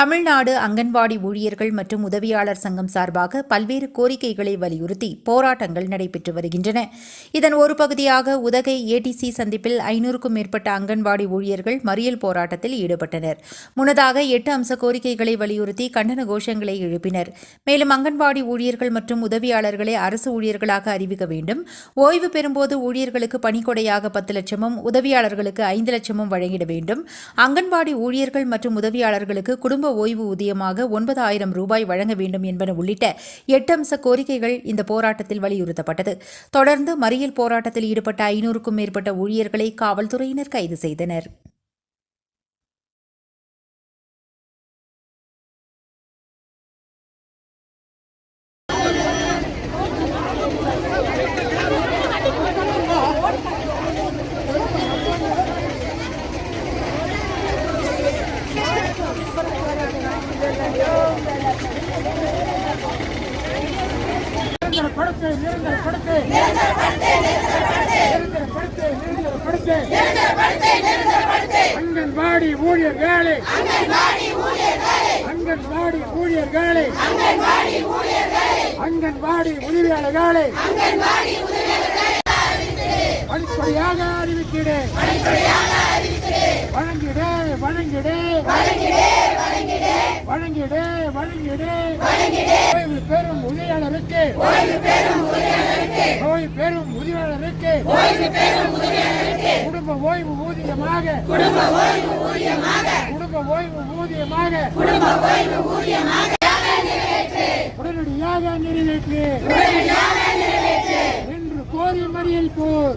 தமிழ்நாடு அங்கன்வாடி ஊழியர்கள் மற்றும் உதவியாளர் சங்கம் சார்பாக பல்வேறு கோரிக்கைகளை வலியுறுத்தி போராட்டங்கள் நடைபெற்று வருகின்றன. இதன் ஒரு பகுதியாக உதகை ஏடிசி சந்திப்பில் ஐநூறுக்கும் மேற்பட்ட அங்கன்வாடி ஊழியர்கள் மறியல் போராட்டத்தில் ஈடுபட்டனர். முன்னதாக எட்டு அம்ச கோரிக்கைகளை வலியுறுத்தி கண்டன கோஷங்களை எழுப்பினர். மேலும் அங்கன்வாடி ஊழியர்கள் மற்றும் உதவியாளர்களை அரசு ஊழியர்களாக அறிவிக்க வேண்டும். ஓய்வு பெறும்போது ஊழியர்களுக்கு பணிக்கொடையாக பத்து லட்சமும் உதவியாளர்களுக்கு ஐந்து லட்சமும் வழங்கிட வேண்டும். அங்கன்வாடி ஊழியர்கள் மற்றும் உதவியாளர்களுக்கு குடும்ப ஓய்வு ஊதியமாக ஒன்பதாயிரம் ரூபாய் வழங்க வேண்டும் என்பன உள்ளிட்ட எட்டு அம்ச கோரிக்கைகள் இந்த போராட்டத்தில் வலியுறுத்தப்பட்டது. தொடர்ந்து மறியல் போராட்டத்தில் ஈடுபட்ட ஐநூறுக்கும் மேற்பட்ட ஊழியர்களை காவல்துறையினர் கைது செய்தனர். நிரந்தரப்படுத்து நிரந்தரப்படுத்து நிரந்தரப்படுத்து நிரந்தரப்படுத்து அங்கன்வாடி ஊழியர் வேலை அங்கன்வாடி ஊழியர் வேலை அங்கன்வாடி உதவியாளர் வேலை அறிவிக்கிறேன். வணங்கிடே வணங்கிடே வணங்கிடே வழங்கிடு வழங்கிடு. ஓய்வு பெறும் உதவியாளருக்கு. ஓய்வு பெறும் உதவியாளருக்கு. குடும்ப ஓய்வு ஊதியமாக. குடும்ப ஓய்வு ஊதியமாக. உடனடியாக நிறைவேற்று. என்று கோரி மறியல் போர்.